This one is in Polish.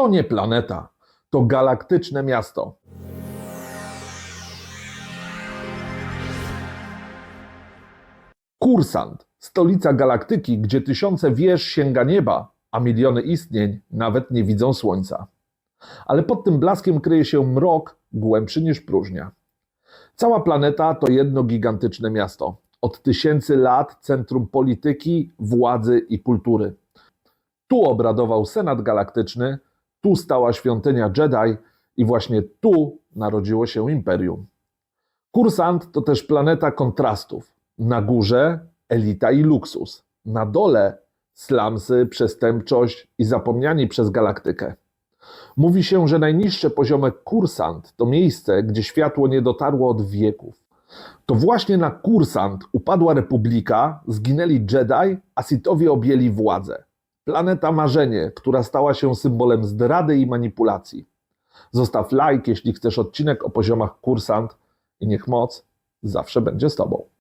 To nie planeta, to galaktyczne miasto. Kursant, stolica galaktyki, gdzie tysiące wież sięga nieba, a miliony istnień nawet nie widzą słońca. Ale pod tym blaskiem kryje się mrok głębszy niż próżnia. Cała planeta to jedno gigantyczne miasto. Od tysięcy lat centrum polityki, władzy i kultury. Tu obradował Senat Galaktyczny, tu stała świątynia Jedi i właśnie tu narodziło się Imperium. Kursant to też planeta kontrastów. Na górze elita i luksus, na dole slumsy, przestępczość i zapomniani przez galaktykę. Mówi się, że najniższe poziomy Kursant to miejsce, gdzie światło nie dotarło od wieków. To właśnie na Kursant upadła Republika, zginęli Jedi, a Sithowie objęli władzę. Planeta marzenie, która stała się symbolem zdrady i manipulacji. Zostaw like, jeśli chcesz odcinek o poziomach Kursant i niech moc zawsze będzie z Tobą.